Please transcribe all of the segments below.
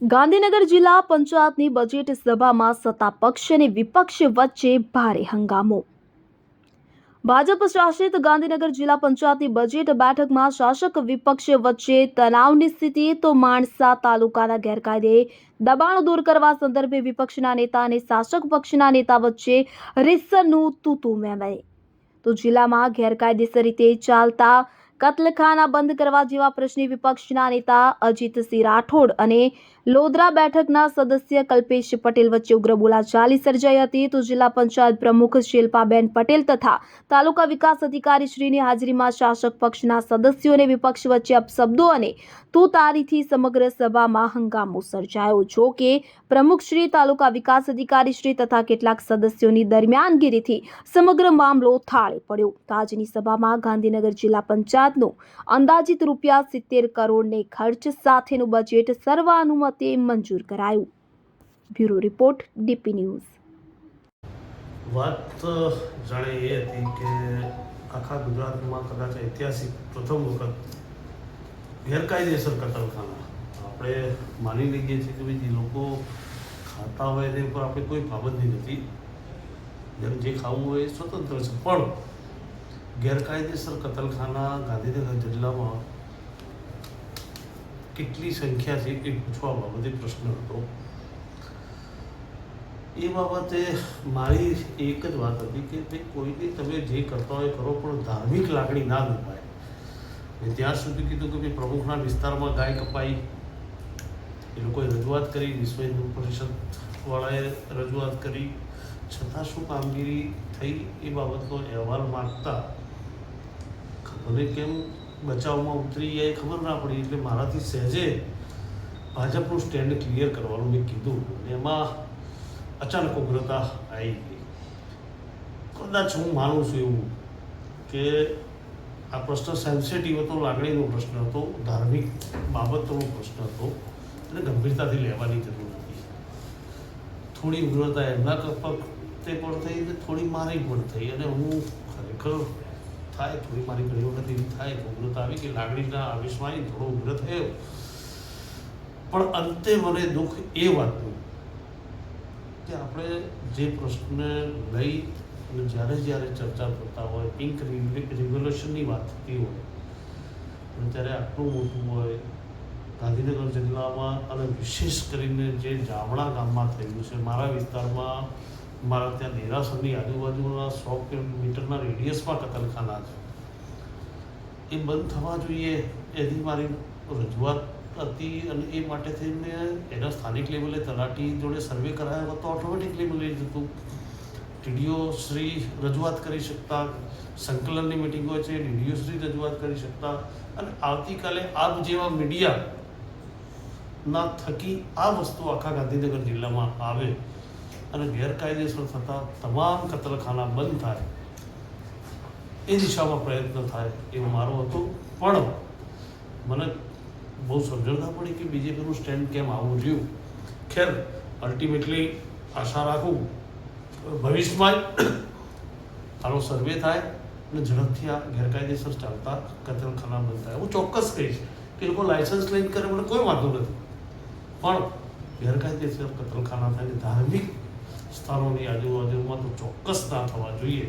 ગાંધીનગર જિલ્લા પંચાયતની બજેટ સભામાં સત્તા અને વિપક્ષ વચ્ચે ભારે હંગામો. ભાજપ શાસિત ગાંધીનગર જિલ્લા પંચાયતની બજેટ બેઠકમાં શાસક વિપક્ષ વચ્ચે તણાવની સ્થિતિ તો માણસા તાલુકાના ગેરકાયદે દબાણો દૂર કરવા સંદર્ભે વિપક્ષના નેતા અને શાસક પક્ષના નેતા વચ્ચે રીસરનું તૂતું મેમાય તો જિલ્લામાં ગેરકાયદેસર રીતે ચાલતા કતલખાના બંધ કરવા જેવા પ્રશ્ને વિપક્ષના નેતા અજીતસિંહ રાઠોડ અને લોધરા બેઠકના સદસ્ય કલ્પેશ પટેલ વચ્ચે ઉગ્ર બોલાચાલી સર્જાઈ હતી. તો જિલ્લા પંચાયત પ્રમુખ શિલ્પાબેન પટેલ તથા તાલુકા વિકાસ અધિકારી શ્રીની હાજરીમાં શાસક પક્ષના સદસ્યો અને વિપક્ષ વચ્ચે અપશબ્દો અને તુતારીથી સમગ્ર સભામાં હંગામો સર્જાયો. જો કે પ્રમુખ શ્રી, તાલુકા વિકાસ અધિકારી શ્રી તથા કેટલાક સદસ્યોની દરમિયાનગીરીથી સમગ્ર મામલો થાળે પડ્યો. આજની સભામાં ગાંધીનગર જિલ્લા પંચાયતનું અંદાજિત રૂપિયા સિત્તેર કરોડને ખર્ચ સાથેનું બજેટ સર્વાનુમતે મંજૂર કરાયું. Bureau report, DP news. વાત જાણે એ હતી કે આખા ગુજરાતમાં કદાચ ઐતિહાસિક પ્રથમ વખત ગેરકાયદેસર કતલખાના આપણે માની લઈએ છીએ કે ભાઈ જે લોકો ખાતા હોય એની ઉપર આપણે કોઈ પાબંદી નથી. જેમ જે ખાવું હોય એ સ્વતંત્ર છે. પણ ગેરકાયદેસર કતલખાના ગાંધીનગર જિલ્લામાં કેટલી સંખ્યા છે એ પૂછવા બાબતે પ્રશ્ન હતો. એ બાબતે મારી એક જ વાત હતી કે ભાઈ કોઈને તમે જે કરતા હોય કરો, પણ ધાર્મિક લાગણી ના દુભાય મેં ત્યાં સુધી કીધું કે ભાઈ પ્રમુખના વિસ્તારમાં ગાય કપાઈ. એ લોકોએ રજૂઆત કરી વિશ્વ હિન્દુ પરિષદવાળાએ રજૂઆત કરી. છતાં શું કામગીરી થઈ એ બાબતનો અહેવાલ માગતા? મને કેમ બચાવમાં ઉતરી એ ખબર ના પડી એટલે મારાથી સહેજે ભાજપનું સ્ટેન્ડ ક્લિયર કરવાનું મેં કીધું અને એમાં અચાનક ઉગ્રતા આવી ગઈ. કદાચ હું માનું છું એવું કે આ પ્રશ્ન સેન્સિટિવ હતો, લાગણીનો પ્રશ્ન હતો, ધાર્મિક બાબતોનો પ્રશ્ન હતો અને ગંભીરતાથી લેવાની જરૂર હતી. થોડી ઉગ્રતા એમના તે પણ થઈ અને થોડી મારી પણ થઈ અને હું ખરેખર થાય, થોડી મારી ઘણી વખત એવી થાય કે ઉગ્રતા આવી કે લાગણીના આવેશમાં આવી થોડો ઉગ્ર થયો. પણ અંતે મને દુઃખ એ વાતનું કે આપણે જે પ્રશ્ન લઈ અને જ્યારે જ્યારે ચર્ચા કરતા હોય, પિંક રિવોલ્યુશનની વાત થતી હોય, અને ત્યારે આટલું મોટું હોય, ગાંધીનગર જિલ્લામાં અને વિશેષ કરીને જે જામણા ગામમાં થયું છે, મારા વિસ્તારમાં મારા ત્યાં દેરાસરની આજુબાજુના સો કિલોમીટરના રેડિયસમાં કતલખાના છે. એ બંધ થવા જોઈએ એની મારી રજૂઆત હતી અને એ માટે થઈને એના સ્થાનિક લેવલે તલાટી જોડે સર્વે કરાયો હતો ઓટોમેટિકલી લેવલે જતું ટીડીઓ શ્રી રજૂઆત કરી શકતા, સંકલનની મિટિંગ હોય છે, ડીડીઓ શ્રી રજૂઆત કરી શકતા અને આવતીકાલે આપ જેવા મીડિયા ના થકી આ વસ્તુ આખા ગાંધીનગર જિલ્લામાં આવે. અને ગેરકાયદેસર થતા તમામ કતલખાના બંધ થાય. એ દિશામાં પ્રયત્ન થાય એવું મારો હતો. પણ મને બહુ સમજણતા પડી કે બીજેપીનું સ્ટેન્ડ કેમ આવું રહ્યું. ખેર અલ્ટિમેટલી આશા રાખું, ભવિષ્યમાં આનો સર્વે થાય અને ઝડપથી આ ગેરકાયદેસર ચાલતા કતલખાના બંધ થાય. હું ચોક્કસ કહીશ કે લોકો લાયસન્સ લઈને કરે મને કોઈ વાંધો નથી. પણ ગેરકાયદેસર કતલખાના થાય ધાર્મિક સ્થાનોની આજુબાજુમાં તો ચોક્કસ ના થવા જોઈએ.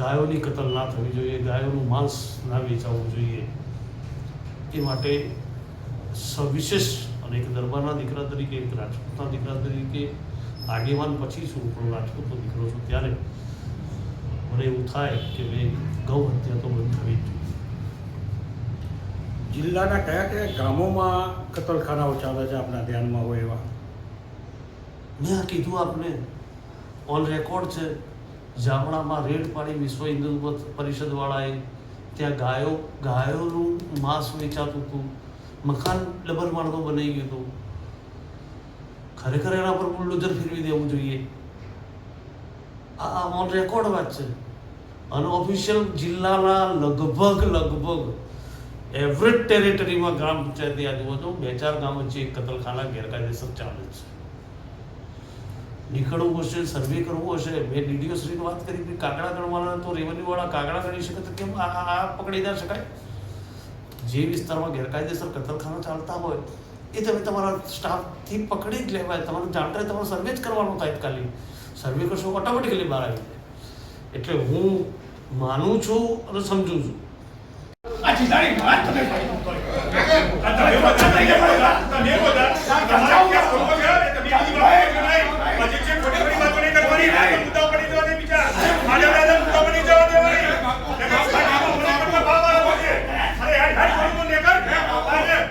ગાયોની કતલ ના થવી જોઈએ, ગાયોનું માંસ ના વેચાવવું જોઈએ. એ માટે સવિશેષ અને એક દરબારના દીકરા તરીકે, એક રાજપૂતના દીકરા તરીકે આગેવાન પછી છું, પણ રાજપૂતનો દીકરો છું ત્યારે મને એવું થાય કે ભાઈ ગૌ હત્યા તો બંધ થવી જ જોઈએ. જિલ્લાના કયા કયા ગામોમાં કતલખાનાઓ ચાલે છે આપણા ધ્યાનમાં હોય એવા? મેં આ કીધું આપને ઓન રેકોર્ડ છે, જામણામાં રેડ પાડી વિશ્વ હિન્દુ પરિષદવાળાએ ત્યાં ગાયો, ગાયોનું માંસ વેચાતું હતું, મકાન ડબલ માળનું બનાવી ગયું હતું. ખરેખર એના પર બુલડોઝર ફેરવી દેવું જોઈએ. આ ઓન રેકોર્ડ વાત છે. અનઓફિશિયલ જિલ્લાના લગભગ લગભગ એવરેજ ટેરેટરીમાં ગ્રામ પંચાયતની આજુબાજુ બે ચાર ગામ વચ્ચે એક કતલખાના ગેરકાયદેસર ચાલે છે. નીકળવું હશે સર્વે કરવો હશે મેં ડીડીઓ શ્રીને વાત કરી કે કાગડા ગણવાના તો રેવન્યુવાળા કાગડા ગણી શકે તો કેમ આ આ પકડી ના શકાય જે વિસ્તારમાં ગેરકાયદેસર કતલખાના ચાલતા હોય એ તમે તમારા સ્ટાફથી પકડી જ લેવાય તમારું જાણતા તમારે સર્વે જ કરવાનો તાત્કાલિક સર્વે કરશો ઓટોમેટિકલી બહાર આવી જાય એટલે હું માનું છું અને સમજુ છું Aji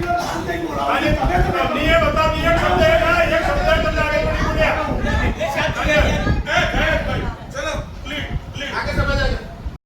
tengo la vale, vale, vale,